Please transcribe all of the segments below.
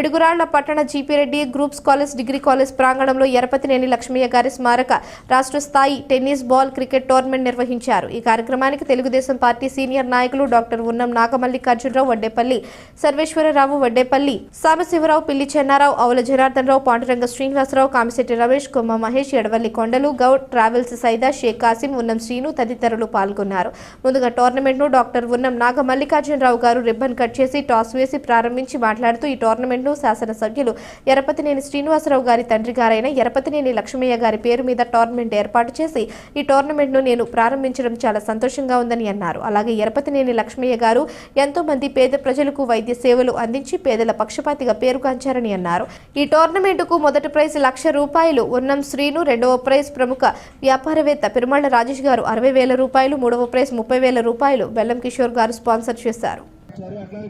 పిడుగురాళ్ళ పట్టణ G P Reddy groups college degree college ప్రాంగణంలో ఎరపతినేని లక్ష్మయ్య గారి స్మారక రాష్ట్ర స్థాయి టెన్నిస్ బాల్ క్రికెట్ టోర్నమెంట్ నిర్వహించారు. ఈ కార్యక్రమానికి తెలుగుదేశం పార్టీ సీనియర్ నాయకులు డాక్టర్ ఉన్నం నాగమల్లికార్జునరావు వడ్డేపల్లి సర్వేశ్వరరావు వడ్డేపల్లి సాంబశివరావు పిల్లి చెన్నారావు అవుల జనార్దన్ రావు పాండురంగ శ్రీనివాసరావు కామిశెట్టి రమేష్ కుమ్మ మహేష్ ఎడవల్లి కొండలు గౌడ్ ట్రావెల్స్ సైదా షేక్ కాసిం ఉన్నం శ్రీను తదితరులు పాల్గొన్నారు. ముందుగా టోర్నమెంట్ను డాక్టర్ ఉన్నం నాగమల్లికార్జునరావు గారు రిబ్బన్ కట్ చేసి టాస్ వేసి ప్రారంభించి మాట్లాడుతూ ఈ టోర్నమెంట్ ను శాసనసభ్యులు ఎరపతినేని శ్రీనివాసరావు గారి తండ్రి గారైన ఎరపతినేని లక్ష్మయ్య గారి పేరు మీద టోర్నమెంట్ ఏర్పాటు చేసి ఈ టోర్నమెంట్ను నేను ప్రారంభించడం చాలా సంతోషంగా ఉందని అన్నారు. అలాగే ఎరపతినేని లక్ష్మయ్య గారు ఎంతో మంది పేద ప్రజలకు వైద్య సేవలు అందించి పేదల పక్షపాతిగా పేరుగాంచారని అన్నారు. ఈ టోర్నమెంటుకు మొదటి ప్రైజ్ లక్ష రూపాయలు ఉన్నం శ్రీను రెండవ ప్రైజ్ ప్రముఖ వ్యాపారవేత్త పెరుమళ్ళ రాజేష్ గారు అరవై వేల రూపాయలు మూడవ ప్రైజ్ ముప్పై వేల రూపాయలు బెల్లం కిషోర్ గారు స్పాన్సర్ చేశారు వచ్చారు అట్లా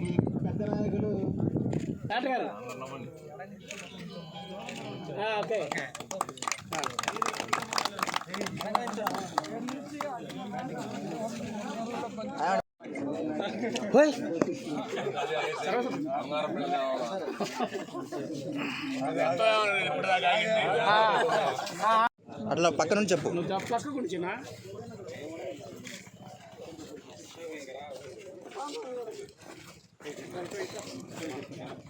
ఈ పెద్ద నాయకులు డాక్టర్ గారు. ఆ, ఓకే. అట్లా పక్క నుంచి చెప్పు. ఉంచినా ఏయ్, ఈయన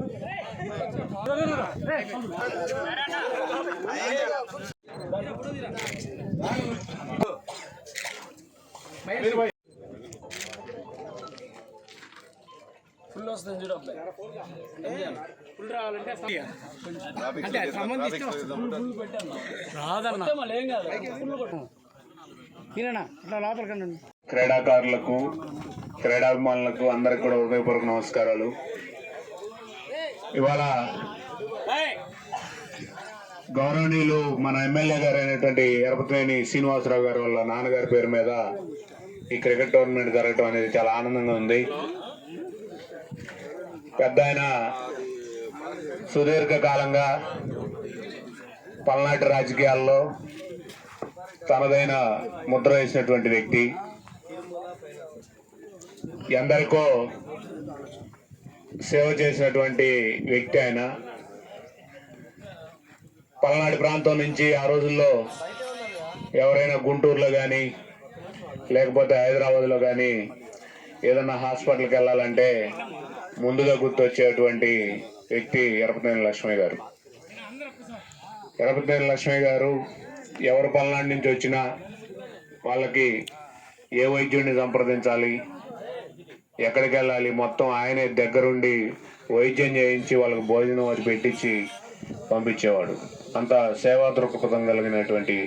ఫుల్ వస్తుంది చూడు అబ్బాయి ఫుల్ రావాలంటే అంటే రాదన్న ఏం కాదు ఫుల్ కొట్టు తిననా ఇట్లా క్రీడాకారులకు క్రీడాభిమానులకు అందరికి కూడా హృదయపూర్వక నమస్కారాలు. ఇవాళ గౌరవనీయులు మన ఎమ్మెల్యే గారు అయినటువంటి ఎరపతినేని శ్రీనివాసరావు గారు వాళ్ళ నాన్నగారి పేరు మీద ఈ క్రికెట్ టోర్నమెంట్ జరగటం అనేది చాలా ఆనందంగా ఉంది. పెద్ద ఆయన సుదీర్ఘ కాలంగా పల్నాటి రాజకీయాల్లో తనదైన ముద్ర వేసినటువంటి వ్యక్తి. ఎందరికో సేవ చేసినటువంటి వ్యక్తి ఆయన. పల్నాడు ప్రాంతం నుంచి ఆ రోజుల్లో ఎవరైనా గుంటూరులో కానీ లేకపోతే హైదరాబాద్లో కానీ ఏదన్నా హాస్పిటల్కి వెళ్ళాలంటే ముందుగా గుర్తొచ్చేటువంటి వ్యక్తి ఎరపతేని లక్ష్మయ్య గారు. ఎరపతేని లక్ష్మయ్య గారు ఎవరు పల్నాడు నుంచి వచ్చినా వాళ్ళకి ఏ వైద్యుడిని సంప్రదించాలి? ఎక్కడికి వెళ్ళాలి మొత్తం ఆయనే దగ్గరుండి వైద్యం చేయించి వాళ్ళకి భోజనం అది పెట్టించి పంపించేవాడు. అంత సేవా దృక్పథం కలిగినటువంటి